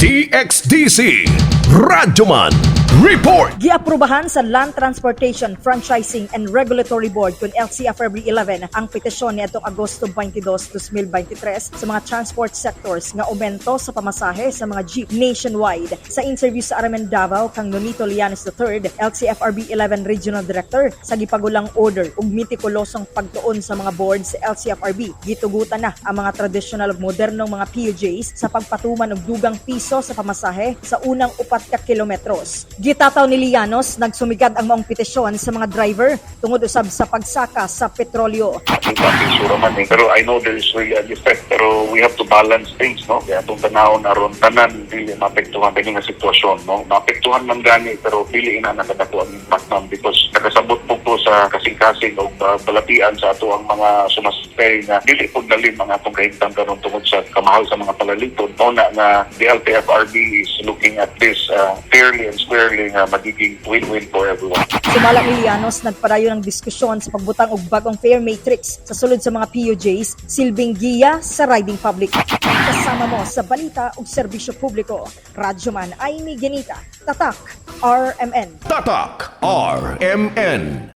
DXDC Radyoman Report Giaprubahan sa Land Transportation Franchising and Regulatory Board kung LCFRB 11 ang petisyon ni atong Agosto 22, 2023 sa mga transport sectors nga aumento sa pamasahe sa mga jeep nationwide. Sa interview sa Aramen Davao kang Nonito Lianes III, LCFRB 11 Regional Director sa gipagulang order ug metikulosong pagtuon sa mga board sa LCFRB. Gitugutan na ang mga traditional modernong mga PUJs sa pagpatuman og dugang piso sa pamasahe sa unang upat ka kilometros. Gitataw ni Lianos nagsumigad ang maong petisyon sa mga driver tungod usab sa pagsaka sa petrolyo. Pero I know there is really an effect. Pero we have to balance things, no? Kaya itong tanahon aron tanan, dili maapektuhan kani nga sitwasyon, no? Maapektuhan man gani, pero dili ina nakadako ang impact because nakasabot sa kasing-kasing o uh, balatian sa ato ang mga sumasakay na dili po dalim ang atong kahigtang karon tungod sa kamahal sa mga palaliton. Una nga the LTFRB is looking at this uh, fairly and squarely nga magiging win-win for everyone. Sumala ni Lianos nagpadayon ng diskusyon sa pagbutang og bagong fare matrix sa sulod sa mga PUJs silbing giya sa riding public. Kasama mo sa balita ug serbisyo publiko. Radyoman Aimee Genita, Tatak, RMN. Tatak RMN